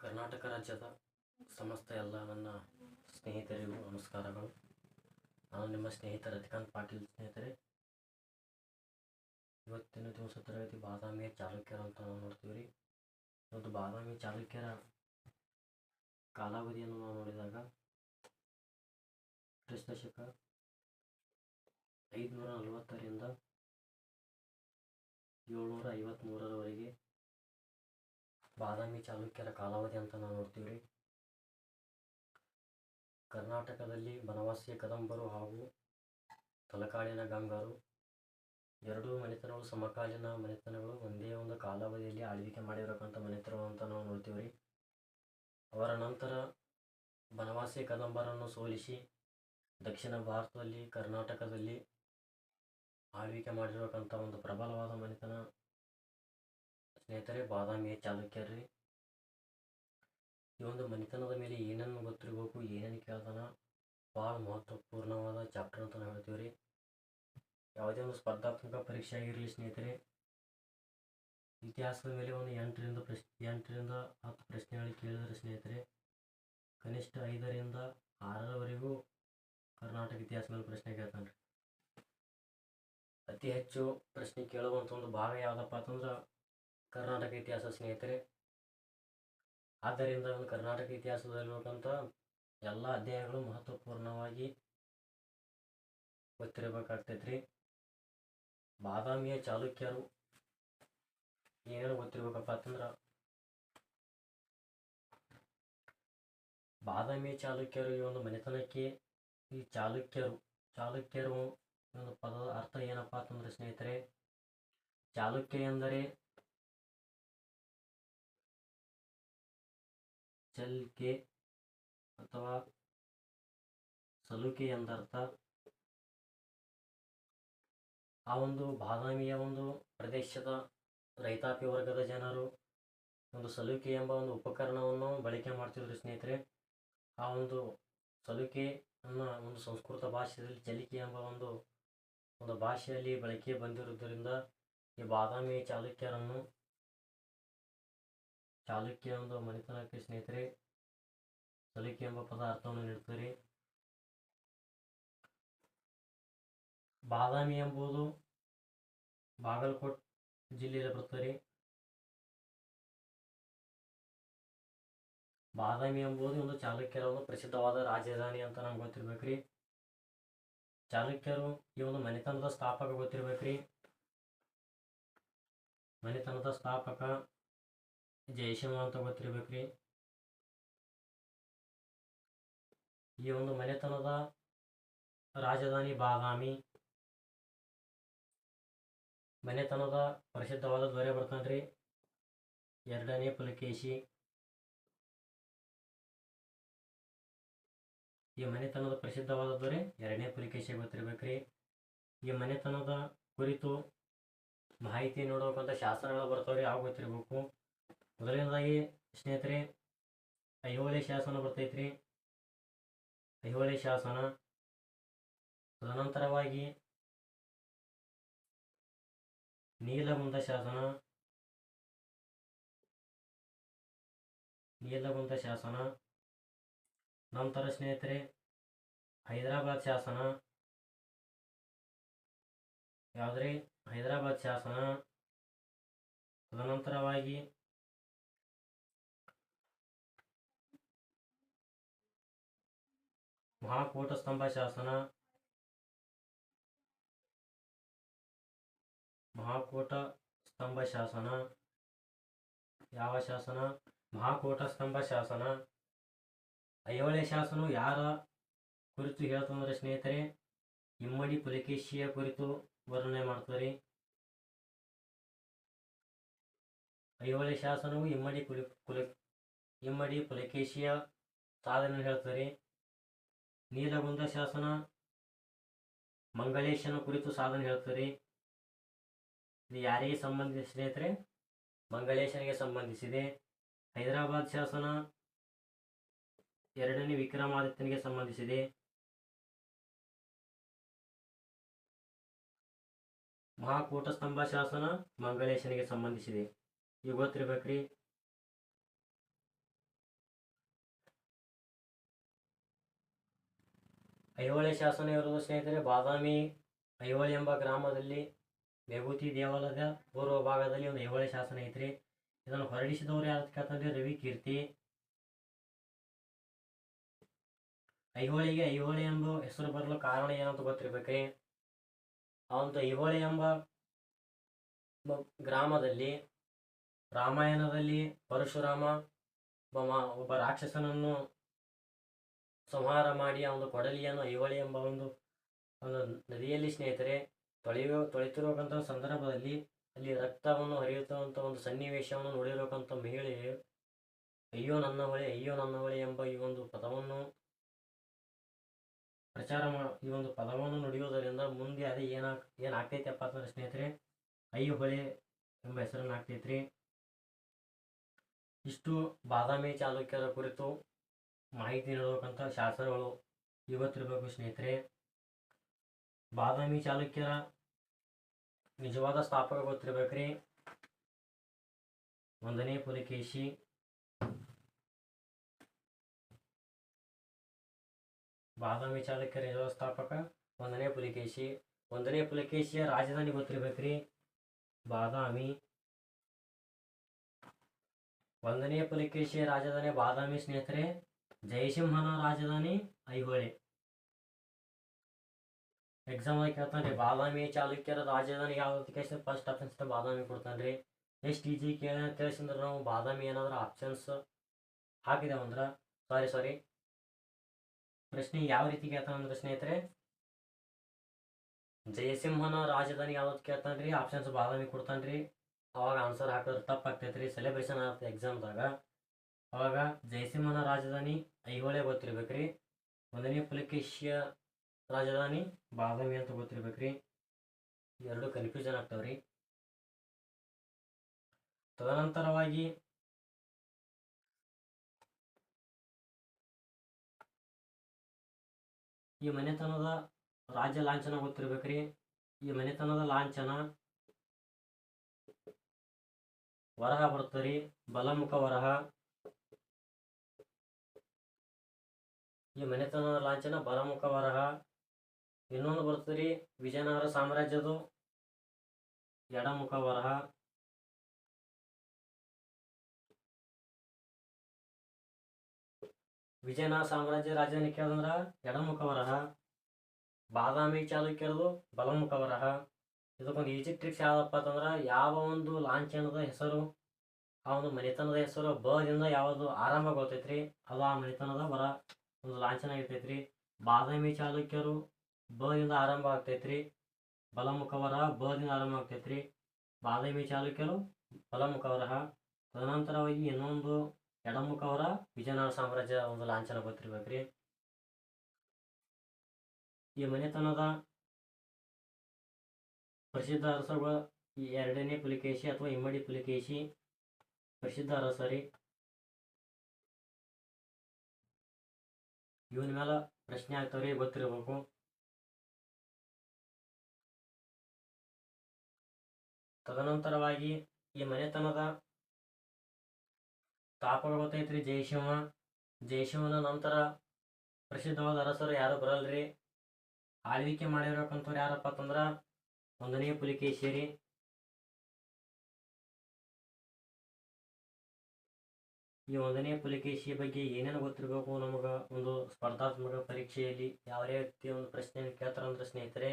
ಕರ್ನಾಟಕ ರಾಜ್ಯದ ಸಮಸ್ತ ಎಲ್ಲ ನನ್ನ ಸ್ನೇಹಿತರಿಗೂ ನಮಸ್ಕಾರಗಳು. ನಾನು ನಿಮ್ಮ ಸ್ನೇಹಿತ ರತಿಕಾಂತ್ ಪಾಟೀಲ್ ಸ್ನೇಹಿತರೆ. ಇವತ್ತಿನ ದಿವಸ ತರಗತಿ ಬಾದಾಮಿಯ ಚಾಲುಕ್ಯರು ಅಂತ ನಾವು ನೋಡ್ತೀವಿ ರೀ ಇವತ್ತು ಬಾದಾಮಿ ಚಾಲುಕ್ಯರ ಕಾಲಾವಧಿಯನ್ನು ನಾವು ನೋಡಿದಾಗ ಕ್ರಿಸ್ತ ಶಕ ಐದುನೂರ ನಲವತ್ತರಿಂದ ಏಳ್ನೂರ ಐವತ್ತ್ಮೂರರವರೆಗೆ ಬಾದಾಮಿ ಚಾಲುಕ್ಯರ ಕಾಲಾವಧಿ ಅಂತ ನಾವು ನೋಡ್ತೀವಿ ರೀ ಕರ್ನಾಟಕದಲ್ಲಿ ಬನವಾಸಿಯ ಕದಂಬರು ಹಾಗೂ ತಲಕಾಡಿನ ಗಂಗರು, ಎರಡೂ ಮನೆತನಗಳು ಸಮಕಾಲೀನ ಮನೆತನಗಳು, ಒಂದೇ ಒಂದು ಕಾಲಾವಧಿಯಲ್ಲಿ ಆಳ್ವಿಕೆ ಮಾಡಿರತಕ್ಕಂಥ ಮನೆತನಗಳು ಅಂತ ನಾವು ನೋಡ್ತೀವಿ ರೀ ಅವರ ನಂತರ ಬನವಾಸಿ ಕದಂಬರನ್ನು ಸೋಲಿಸಿ ದಕ್ಷಿಣ ಭಾರತದಲ್ಲಿ, ಕರ್ನಾಟಕದಲ್ಲಿ ಆಳ್ವಿಕೆ ಮಾಡಿರತಕ್ಕಂಥ ಒಂದು ಪ್ರಬಲವಾದ ಮನೆತನ ಸ್ನೇಹಿತರೆ, ಬಾದಾಮಿಯ ಚಾಲುಕ್ಯರ್ರಿ ಈ ಒಂದು ಮನೆತನದ ಮೇಲೆ ಏನನ್ನು ಗೊತ್ತಿರಬೇಕು, ಏನೇನು ಕೇಳ್ತಾನ, ಭಾಳ ಮಹತ್ವಪೂರ್ಣವಾದ ಚಾಪ್ಟರ್ ಅಂತ ನಾವು ಹೇಳ್ತೀವಿ ರೀ ಯಾವುದೇ ಒಂದು ಸ್ಪರ್ಧಾತ್ಮಕ ಪರೀಕ್ಷೆ ಆಗಿರಲಿ ಸ್ನೇಹಿತರೆ, ಇತಿಹಾಸದ ಮೇಲೆ ಒಂದು ಎಂಟರಿಂದ ಪ್ರಶ್ನೆ ಎಂಟರಿಂದ ಹತ್ತು ಪ್ರಶ್ನೆಗಳು ಕೇಳಿದರೆ ಸ್ನೇಹಿತರೆ, ಕನಿಷ್ಠ ಐದರಿಂದ ಆರರವರೆಗೂ ಕರ್ನಾಟಕ ಇತಿಹಾಸ ಮೇಲೆ ಪ್ರಶ್ನೆ ಕೇಳ್ತಾನೆ ಅತಿ ಹೆಚ್ಚು ಪ್ರಶ್ನೆ ಕೇಳುವಂಥ ಒಂದು ಭಾಗ ಯಾವುದಪ್ಪ ಅಂತಂದ್ರೆ ಕರ್ನಾಟಕ ಇತಿಹಾಸ ಸ್ನೇಹಿತರೆ, ಆದ್ದರಿಂದ ಒಂದು ಕರ್ನಾಟಕ ಇತಿಹಾಸದಲ್ಲಿರುವಂಥ ಎಲ್ಲ ಅಧ್ಯಾಯಗಳು ಮಹತ್ವಪೂರ್ಣವಾಗಿ ಗೊತ್ತಿರಬೇಕಾಗ್ತೈತ್ರಿ. ಬಾದಾಮಿಯ ಚಾಲುಕ್ಯರು ಏನೇನು ಗೊತ್ತಿರ್ಬೇಕಪ್ಪ ಅಂತಂದ್ರೆ ಬಾದಾಮಿ ಚಾಲುಕ್ಯರು ಈ ಒಂದು ಮನೆತನಕ್ಕೆ ಈ ಚಾಲುಕ್ಯರು ಚಾಲುಕ್ಯರು ಈ ಒಂದು ಪದದ ಅರ್ಥ ಏನಪ್ಪ ಅಂತಂದ್ರೆ ಸ್ನೇಹಿತರೆ, ಚಾಲುಕ್ಯ ಎಂದರೆ ಚಲ್ಕೆ ಅಥವಾ ಸಲುಕೆ ಎಂದರ್ಥ? ಆ ಒಂದು ಬಾದಾಮಿಯ ಒಂದು ಪ್ರದೇಶದ ರೈತಾಪಿ ವರ್ಗದ ಜನರು ಒಂದು ಸಲುಕೆ ಎಂಬ ಒಂದು ಉಪಕರಣವನ್ನು ಬಳಕೆ ಮಾಡ್ತಿದ್ರು ಸ್ನೇಹಿತರೆ. ಆ ಒಂದು ಸಲುಕೆ ಅನ್ನ ಒಂದು ಸಂಸ್ಕೃತ ಭಾಷೆಯಲ್ಲಿ ಚಲಿಕೆ ಎಂಬ ಒಂದು ಒಂದು ಭಾಷೆಯಲ್ಲಿ ಬಳಕೆ ಬಂದಿರುವುದರಿಂದ ಈ ಬಾದಾಮಿ ಚಾಲುಕ್ಯರನ್ನು ಚಾಲುಕ್ಯ ಒಂದು ಮನೆತನಕ್ಕೆ ಸ್ನೇಹಿತರೆ ಚಾಲುಕ್ಯ ಎಂಬ ಪದ ಅರ್ಥವನ್ನು ನೀಡುತ್ತದೆ ಬಾದಾಮಿ ಎಂಬುದು ಬಾಗಲಕೋಟ್ ಜಿಲ್ಲೆಯಲ್ಲಿ ಬರುತ್ತದೆ ಬಾದಾಮಿ ಎಂಬುದು ಒಂದು ಚಾಲುಕ್ಯರ ಒಂದು ಪ್ರಸಿದ್ಧವಾದ ರಾಜಧಾನಿ ಅಂತ ನಮ್ಗೆ ಗೊತ್ತಿರ್ಬೇಕ್ರಿ. ಚಾಲುಕ್ಯರು ಈ ಒಂದು ಮನೆತನದ ಸ್ಥಾಪಕ ಗೊತ್ತಿರ್ಬೇಕ್ರಿ. ಮನೆತನದ ಸ್ಥಾಪಕ ಜಯಸಿಂಹ ಅಂತ ಗೊತ್ತಿರ್ಬೇಕ್ರಿ. ಈ ಒಂದು ಮನೆತನದ ರಾಜಧಾನಿ ಬಾದಾಮಿ. ಮನೆತನದ ಪ್ರಸಿದ್ಧವಾದ ದೊರೆ ಬರ್ತಾನ್ರಿ ಎರಡನೇ ಪುಲಕೇಶಿ. ಈ ಮನೆತನದ ಪ್ರಸಿದ್ಧವಾದ ದೊರೆ ಎರಡನೇ ಪುಲಕೇಶಿ ಗೊತ್ತಿರ್ಬೇಕ್ರಿ. ಈ ಮನೆತನದ ಕುರಿತು ಮಾಹಿತಿ ನೋಡಬೇಕಂತ ಶಾಸ್ತ್ರಗಳು ಬರ್ತಾವ್ರಿ ಯಾವ ಗೊತ್ತಿರ್ಬೇಕು. ಮೊದಲನೇದಾಗಿ ಸ್ನೇಹಿತರೆ, ಐಹೊಳೆ ಶಾಸನ ಬರ್ತೈತ್ರಿ. ಐಹೊಳೆ ಶಾಸನ ತದನಂತರವಾಗಿ ನೀಲಗುಂದ ಶಾಸನ ನೀಲಗುಂದ ಶಾಸನ. ನಂತರ ಸ್ನೇಹಿತರೆ, ಹೈದರಾಬಾದ್ ಶಾಸನ. ಯಾವುದ್ರಿ? ಹೈದರಾಬಾದ್ ಶಾಸನ. ತದನಂತರವಾಗಿ ಮಹಾಕೂಟ ಸ್ತಂಭ ಶಾಸನ. ಮಹಾಕೂಟ ಸ್ತಂಭ ಶಾಸನ. ಯಾವ ಶಾಸನ? ಮಹಾಕೂಟ ಸ್ತಂಭ ಶಾಸನ. ಐಹೊಳೆ ಶಾಸನ ಯಾರ ಕುರಿತು ಹೇಳ್ತಂದ್ರೆ ಸ್ನೇಹಿತರೆ, ಇಮ್ಮಡಿ ಪುಲಕೇಶಿಯ ಕುರಿತು ವರ್ಣನೆ ಮಾಡ್ತಾರೆ. ಐಹೊಳೆ ಶಾಸನವು ಇಮ್ಮಡಿ ಪುಲಿ ಪುಲ, ಇಮ್ಮಡಿ ಪುಲಕೇಶಿಯ ಸಾಧನೆ ಹೇಳ್ತಾರೆ. ನೀಲಗುಂದ ಶಾಸನ ಮಂಗಳೇಶನ ಕುರಿತು ಸಾಧನೆ ಹೇಳ್ತಾರೆ. ಇದು ಯಾರಿಗೆ ಸಂಬಂಧಿಸಿದೆ ಸ್ನೇಹಿತರೆ? ಮಂಗಳೇಶನಿಗೆ ಸಂಬಂಧಿಸಿದೆ. ಹೈದರಾಬಾದ್ ಶಾಸನ ಎರಡನೇ ವಿಕ್ರಮಾದಿತ್ಯನಿಗೆ ಸಂಬಂಧಿಸಿದೆ. ಮಹಾಕೂಟಸ್ತಂಭ ಶಾಸನ ಮಂಗಳೇಶನಿಗೆ ಸಂಬಂಧಿಸಿದೆ. ಈಗ ಐಹೊಳೆ ಶಾಸನ ಇರೋದು ಸ್ನೇಹಿತರೆ, ಬಾದಾಮಿ ಐಹೊಳೆ ಎಂಬ ಗ್ರಾಮದಲ್ಲಿ ವಿಭೂತಿ ದೇವಾಲಯದ ಪೂರ್ವ ಭಾಗದಲ್ಲಿ ಒಂದು ಐಹೊಳೆ ಶಾಸನ ಐತ್ರಿ. ಇದನ್ನು ಹೊರಡಿಸಿದವರು ಯಾರು ಕೇಳ್ತಂದ್ರೆ ರವಿ ಕೀರ್ತಿ. ಐಹೊಳೆಗೆ ಐಹೊಳೆ ಎಂಬ ಹೆಸರು ಬರಲು ಕಾರಣ ಏನಂತ ಗೊತ್ತಿರ್ಬೇಕ್ರಿ? ಅವಂತ ಐಹೊಳೆ ಎಂಬ ಗ್ರಾಮದಲ್ಲಿ ರಾಮಾಯಣದಲ್ಲಿ ಪರಶುರಾಮ ಒಬ್ಬ ರಾಕ್ಷಸನನ್ನು ಸಂಹಾರ ಮಾಡಿ ಆ ಒಂದು ಕೊಡಲಿಯನ್ನು ಐಹೊಳೆ ಎಂಬ ಒಂದು ಒಂದು ನದಿಯಲ್ಲಿ ಸ್ನೇಹಿತರೆ ತೊಳೆಯುವ ತೊಳೆತಿರುವಂಥ ಸಂದರ್ಭದಲ್ಲಿ ಅಲ್ಲಿ ರಕ್ತವನ್ನು ಹರಿಯುತ್ತಿರುವಂಥ ಒಂದು ಸನ್ನಿವೇಶವನ್ನು ನೋಡಿರುವಂಥ ಮಹಿಳೆ, ಅಯ್ಯೋ ನನ್ನ ಹೊಳೆ, ಅಯ್ಯೋ ನನ್ನ ಹೊಳೆ ಎಂಬ ಈ ಒಂದು ಪದವನ್ನು ಪ್ರಚಾರ ಮಾ, ಈ ಒಂದು ಪದವನ್ನು ನುಡಿಯುವುದರಿಂದ ಮುಂದೆ ಅದೇ ಏನಾಗ್, ಏನಾಗ್ತೈತಪ್ಪ ಅಂತಂದ್ರೆ ಸ್ನೇಹಿತರೆ, ಅಯ್ಯೋ ಹೊಳೆ ಎಂಬ ಹೆಸರನ್ನು ಆಗ್ತೈತ್ರಿ ಇಷ್ಟು ಬಾದಾಮಿ ಚಾಲುಕ್ಯರ ಕುರಿತು ಮಾಹಿತಿ ನೀಡಬೇಕಂತ ಶಾಸನಗಳು ಇವತ್ತಿರಬೇಕು ಸ್ನೇಹಿತರೆ. ಬಾದಾಮಿ ಚಾಲುಕ್ಯರ ನಿಜವಾದ ಸ್ಥಾಪಕ ಗೊತ್ತಿರ್ಬೇಕ್ರಿ. ಒಂದನೇ ಪುಲಿಕೇಶಿ. ಬಾದಾಮಿ ಚಾಲುಕ್ಯರ ನಿಜವಾದ ಸ್ಥಾಪಕ ಒಂದನೇ ಪುಲಿಕೇಶಿ. ಒಂದನೇ ಪುಲಿಕೇಶಿಯ ರಾಜಧಾನಿ ಗೊತ್ತಿರ್ಬೇಕ್ರಿ. ಬಾದಾಮಿ. ಒಂದನೇ ಪುಲಿಕೇಶಿಯ ರಾಜಧಾನಿ ಬಾದಾಮಿ ಸ್ನೇಹಿತರೆ. ಜಯಸಿಂಹನ ರಾಜಧಾನಿ ಐಹೊಳೆ. ಎಕ್ಸಾಮ್ ಆಗಿ ಕೇಳ್ತಾನೆ ಬಾದಾಮಿ ಚಾಲುಕ್ಯರ ರಾಜಧಾನಿ ಯಾವ್ದು ಕೇಳಿದ್ರೆ ಫಸ್ಟ್ ಆಪ್ಷನ್ಸ್ ಬಾದಾಮಿ ಕೊಡ್ತಾನೆ ಎಷ್ಟು ಈಜಿ ಕೇಳ ತಿಳಿಸಿದ್ರೆ ನಾವು ಬಾದಾಮಿ ಏನಾದ್ರೂ ಆಪ್ಷನ್ಸ್ ಹಾಕಿದೇವಂದ್ರ ಸಾರಿ ಸಾರಿ ಪ್ರಶ್ನೆ ಯಾವ ರೀತಿ ಕೇಳ್ತಾನಂದ್ರೆ ಸ್ನೇಹಿತರೆ? ಜಯಸಿಂಹನ ರಾಜಧಾನಿ ಯಾವ್ದು ಕೇಳ್ತಾನ್ರಿ ಆಪ್ಷನ್ಸ್ ಬಾದಾಮಿ ಕೊಡ್ತಾನ್ರಿ. ಅವಾಗ ಆನ್ಸರ್ ಹಾಕಿದ್ರೆ ತಪ್ಪಾಗ್ತೈತ್ರಿ ಸೆಲೆಬ್ರೇಷನ್ ಎಕ್ಸಾಮ್ ಎಕ್ಸಾಮ್ದಾಗ ಅವಾಗ ಜಯಸಿಂಹನ ರಾಜಧಾನಿ ಐಹೊಳೆ ಗೊತ್ತಿರ್ಬೇಕ್ರಿ. ಒಂದನೇ ಪುಲಕೇಶಿಯ ರಾಜಧಾನಿ ಬಾದಾಮಿ ಅಂತ ಗೊತ್ತಿರ್ಬೇಕ್ರಿ. ಎರಡು ಕನ್ಫ್ಯೂಷನ್ ಆಗ್ತಾವ್ರಿ. ತದನಂತರವಾಗಿ ಈ ಮನೆತನದ ರಾಜ್ಯ ಲಾಂಛನ ಗೊತ್ತಿರ್ಬೇಕ್ರಿ. ಈ ಮನೆತನದ ಲಾಂಛನ ವರಹ ಬರ್ತರಿ ಬಲಮುಖ ವರಹ. ಈ ಮನೆತನದ ಲಾಂಛನ ಬಲಮುಖ ವರಹ ಇನ್ನೊಂದು ಬರ್ತರಿ ವಿಜಯನಗರ ಸಾಮ್ರಾಜ್ಯದು ಎಡಮುಖ ವರಹ ವಿಜಯನಗರ ಸಾಮ್ರಾಜ್ಯ ರಾಜಧಾನಿ ಕೇಳಿದ್ರ ಎಡಮುಖ ವರಹ ಬಾದಾಮಿ ಚಾಲುಕ್ಯರದು ಬಲಮುಖ ವರಹ ಇದಕ್ಕೊಂದು ಈಜಿ ಟ್ರಿಕ್ಸ್ ಯಾವ್ದಪ್ಪ ಅಂತಂದ್ರ, ಯಾವ ಒಂದು ಲಾಂಛನದ ಹೆಸರು, ಆ ಒಂದು ಮನೆತನದ ಹೆಸರು ಬದಿಂದ ಯಾವುದು ಆರಂಭ ಗೊತ್ತೈತ್ರಿ, ಅದು ಆ ಮನೆತನದ ವರ. ಒಂದು ಲಾಂಛನ ಇರ್ತೈತ್ರಿ ಬಾದಾಮಿ ಚಾಲುಕ್ಯರು, ಬದಿಂದ ಆರಂಭ ಆಗ್ತೈತ್ರಿ. ಬಲಮುಖವರ, ಬದಿಂದ ಆರಂಭ ಆಗ್ತೈತ್ರಿ. ಬಾದಾಮಿ ಚಾಲುಕ್ಯರು, ಬಲಮುಖವರ. ತದನಂತರವಾಗಿ ಇನ್ನೊಂದು ಎಡಮುಖವರ, ವಿಜಯನಗರ ಸಾಮ್ರಾಜ್ಯ ಒಂದು ಲಾಂಛನ ಗೊತ್ತಿರ್ಬೇಕ್ರಿ. ಈ ಮನೆತನದ ಪ್ರಸಿದ್ಧ ಅರಸರುಗಳು ಈ ಎರಡನೇ ಪುಲಿಕೇಶಿ ಅಥವಾ ಇಮ್ಮಡಿ ಪುಲಿಕೇಶಿ ಪ್ರಸಿದ್ಧ ಅರಸರಿ. ಇವನ ಮೇಲೆ ಪ್ರಶ್ನೆ ಆಗ್ತಾವ್ರಿ, ಗೊತ್ತಿರಬೇಕು. ತದನಂತರವಾಗಿ ಈ ಮನೆತನದ ಸ್ಥಾಪಕ ಗೊತ್ತೈತ್ರಿ ಜಯಸಿಂಹ ಜಯಸಿಂಹನ ನಂತರ ಪ್ರಸಿದ್ಧವಾದ ಅರಸರು ಯಾರು ಬರಲ್ರಿ? ಆಳ್ವಿಕೆ ಮಾಡಿರಕ್ಕಂಥವ್ರು ಯಾರಪ್ಪ ಅಂತಂದ್ರ, ಒಂದನೇ ಪುಲಿಕೇಶಿರಿ ಈ ಒಂದನೇ ಬಗ್ಗೆ ಏನೇನು ಗೊತ್ತಿರಬೇಕು ನಮಗ? ಒಂದು ಸ್ಪರ್ಧಾತ್ಮಕ ಪರೀಕ್ಷೆಯಲ್ಲಿ ಯಾವ ರೀತಿ ಒಂದು ಪ್ರಶ್ನೆಯನ್ನು ಕೇಳ್ತಾರಂದ್ರೆ ಸ್ನೇಹಿತರೆ,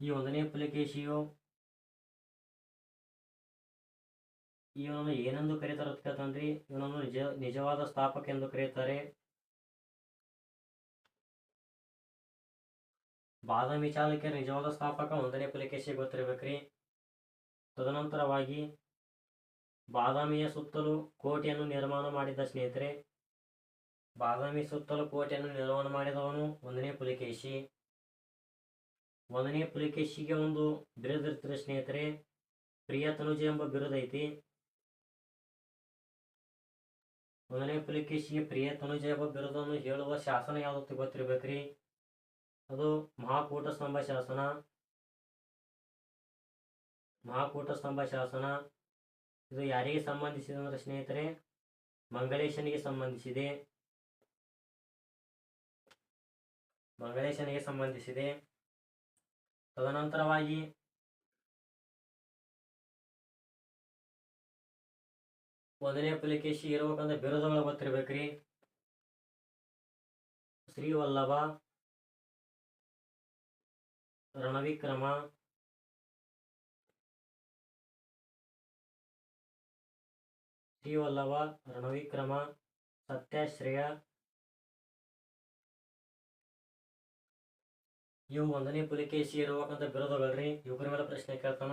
ಈ ಒಂದನೇ ಪುಲಕೇಶಿಯು ಇವನನ್ನು ಏನೆಂದು ಕರೀತಾರೆ ಅಂತ ಕೇಳ್ತಂದ್ರಿ ಇವನನ್ನು ನಿಜ, ನಿಜವಾದ ಸ್ಥಾಪಕ ಎಂದು ಕರೆಯುತ್ತಾರೆ ಬಾದಾಮಿ ಚಾಲುಕ್ಯರ ನಿಜವಾದ ಸ್ಥಾಪಕ ಒಂದನೇ ಪುಲಿಕೇಶಿ ಗೊತ್ತಿರಬೇಕ್ರಿ. ತದನಂತರವಾಗಿ ಬಾದಾಮಿಯ ಸುತ್ತಲೂ ಕೋಟೆಯನ್ನು ನಿರ್ಮಾಣ ಮಾಡಿದ ಸ್ನೇಹಿತರೆ, ಬಾದಾಮಿ ಸುತ್ತಲೂ ಕೋಟೆಯನ್ನು ನಿರ್ಮಾಣ ಮಾಡಿದವನು ಒಂದನೇ ಪುಲಿಕೇಶಿ. ಒಂದನೇ ಪುಲಿಕೇಶಿಗೆ ಒಂದು ಬಿರುದಿರ್ತಾರೆ ಸ್ನೇಹಿತರೆ ಪ್ರಿಯತನುಜ ಎಂಬ ಬಿರುದೈತಿ ಒಂದನೇ ಪುಲಿಕೇಶಿಗೆ ಪ್ರಿಯ ತನುಜ ಎಂಬ ಬಿರುದನ್ನು ಹೇಳುವ ಶಾಸನ ಯಾವ್ದು ಗೊತ್ತಿರ್ಬೇಕ್ರಿ? ಅದು ಮಹಾಕೂಟ ಸ್ತಂಭ ಶಾಸನ. ಮಹಾಕೂಟ ಸ್ತಂಭ ಶಾಸನ. ಇದು ಯಾರಿಗೆ ಸಂಬಂಧಿಸಿದೆ ಅಂದ್ರೆ ಸ್ನೇಹಿತರೆ, ಮಂಗಳೇಶನಿಗೆ ಸಂಬಂಧಿಸಿದೆ. ಮಂಗಳೇಶನಿಗೆ ಸಂಬಂಧಿಸಿದೆ. ತದನಂತರವಾಗಿ ಒಂದನೇ ಪುಲಿಕೇಶಿ ಇರಬೇಕಂದ್ರೆ ಬಿರುದುಗಳು ಗೊತ್ತಿರ್ಬೇಕ್ರಿ ಶ್ರೀವಲ್ಲಭ, ರಣವಿಕ್ರಮ ಶ್ರೀವಲ್ಲಭ ರಣವಿಕ್ರಮ, ಸತ್ಯಾಶ್ರಯ, ಇವು ಒಂದನೇ ಪುಲಿಕೇಶಿ ಇರುವಂತ ಬಿರುದುಗಳ್ರಿ. ಇವ್ರ ಮೇಲೆ ಪ್ರಶ್ನೆ ಕೇಳ್ತಾನ.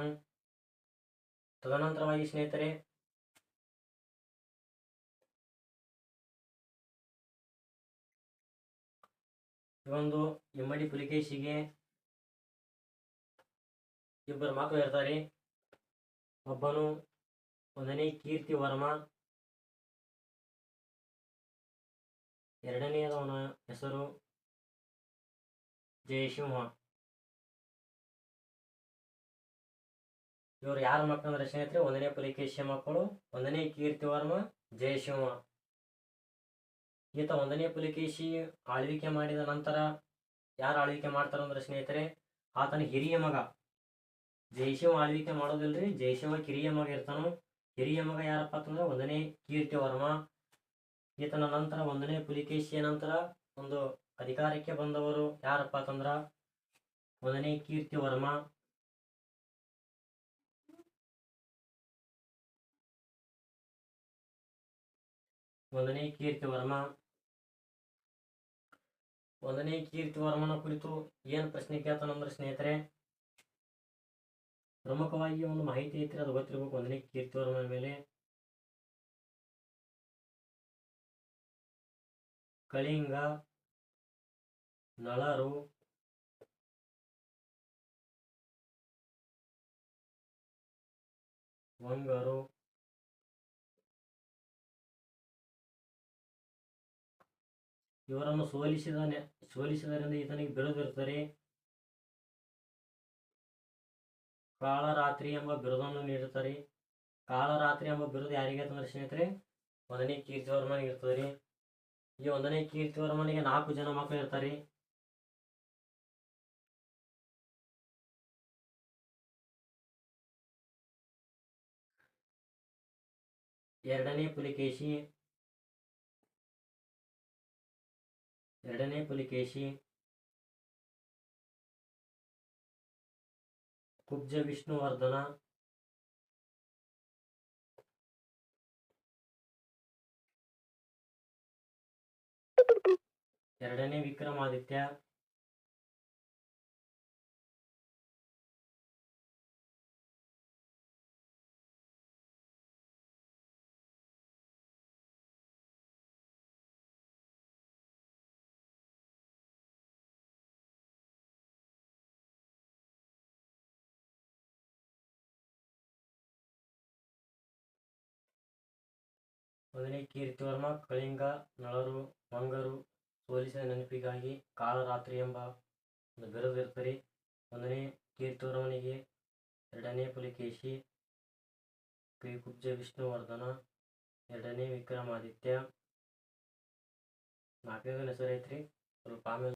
ತದನಂತರವಾಗಿ ಸ್ನೇಹಿತರೆ, ಇವೊಂದು ಇಮ್ಮಡಿ ಪುಲಿಕೇಶಿಗೆ ಇಬ್ಬರು ಮಕ್ಕಳು ಇರ್ತಾರೆ. ಒಬ್ಬನು ಒಂದನೇ ಕೀರ್ತಿ ವರ್ಮ. ಎರಡನೆಯದವನ ಹೆಸರು ಜಯಸಿಂಹ. ಇವರು ಯಾರ ಮಕ್ಕಳ ರಚನೆ ಒಂದನೇ ಪುಲಿಕೇಶಿಯ ಮಕ್ಕಳು, ಒಂದನೇ ಕೀರ್ತಿ ವರ್ಮ, ಜಯಸಿಂಹ. ಈತ ಒಂದನೇ ಪುಲಿಕೇಶಿ ಆಳ್ವಿಕೆ ಮಾಡಿದ ನಂತರ ಯಾರು ಆಳ್ವಿಕೆ ಮಾಡ್ತಾರಂದ್ರೆ ಸ್ನೇಹಿತರೆ, ಆತನ ಹಿರಿಯ ಮಗ. ಜಯಸಿಂಹ ಆಳ್ವಿಕೆ ಮಾಡೋದಿಲ್ರಿ, ಜಯಸಿಂಹ ಕಿರಿಯ ಮಗ ಇರ್ತಾನು ಹಿರಿಯ ಮಗ ಯಾರಪ್ಪ ಅಂತಂದ್ರೆ ಒಂದನೇ ಕೀರ್ತಿವರ್ಮ ಈತನ ನಂತರ ಒಂದನೇ ಪುಲಿಕೇಶಿಯ ನಂತರ ಒಂದು ಅಧಿಕಾರಕ್ಕೆ ಬಂದವರು ಯಾರಪ್ಪ ಅಂತಂದ್ರ ಒಂದನೇ ಕೀರ್ತಿವರ್ಮ ಒಂದನೇ ಕೀರ್ತಿವರ್ಮ ಒಂದನೇ ಕೀರ್ತಿವರ್ಮನ ಕುರಿತು ಏನು ಪ್ರಶ್ನೆ ಕೇಳ್ತಾನಂದ್ರೆ ಸ್ನೇಹಿತರೆ ಪ್ರಮುಖವಾಗಿ ಒಂದು ಮಾಹಿತಿ ಐತ್ರಿ ಅದು ಗೊತ್ತಿರ್ಬೇಕು ಒಂದನೇ ಕೀರ್ತಿ ವರ್ಮನ ಮೇಲೆ. ಕಳಿಂಗ, ನಳರು, ವಂಗರು, ಇವರನ್ನು ಸೋಲಿಸಿದ ಸೋಲಿಸಿದರಿಂದ ಈತನಿಗೆ ಬಿರುದಿರುತ್ತದೆ. ಕಾಳರಾತ್ರಿ ಎಂಬ ಬಿರುದನ್ನು ನೀಡುತ್ತಾರೆ. ಕಾಳರಾತ್ರಿ ಎಂಬ ಬಿರುದು ಯಾರಿಗೆ ಅಂತಂದ್ರೆ ಸ್ನೇಹಿತರೆ? ಒಂದನೇ ಕೀರ್ತಿವರ್ಮನಿಗೆ ಇರ್ತದೆ ರೀ ಈ ಒಂದನೇ ಕೀರ್ತಿವರ್ಮನಿಗೆ ನಾಲ್ಕು ಜನ ಮಕ್ಕಳು ಇರ್ತಾರೆ. ಎರಡನೇ ಪುಲಿಕೇಶಿ. ಎರಡನೇ ಪುಲಿಕೇಶಿ. ಕುಬ್ಜ ವಿಷ್ಣುವರ್ಧನ. ಎರಡನೇ ವಿಕ್ರಮಾದಿತ್ಯ. ಒಂದನೇ ಕೀರ್ತಿವರ್ಮ ಕಳಿಂಗ, ನಳರು, ಮಂಗರು, ಸೋಲಿಸಿದ ನೆನಪಿಗಾಗಿ ಕಾಳರಾತ್ರಿ ಎಂಬ ಒಂದು ಬಿರುದು ಇರ್ತದೆ ಒಂದನೇ ಕೀರ್ತಿವರ್ಮನಿಗೆ ಎರಡನೇ ಪುಲಿಕೇಶಿ ಕೈ ಕುಬ್ಜ ವಿಷ್ಣುವರ್ಧನ, ಎರಡನೇ ವಿಕ್ರಮಾದಿತ್ಯ ನಾಲ್ಕನೇದು ಹೆಸರು ಸ್ವಲ್ಪ ಆಮೇಲೆ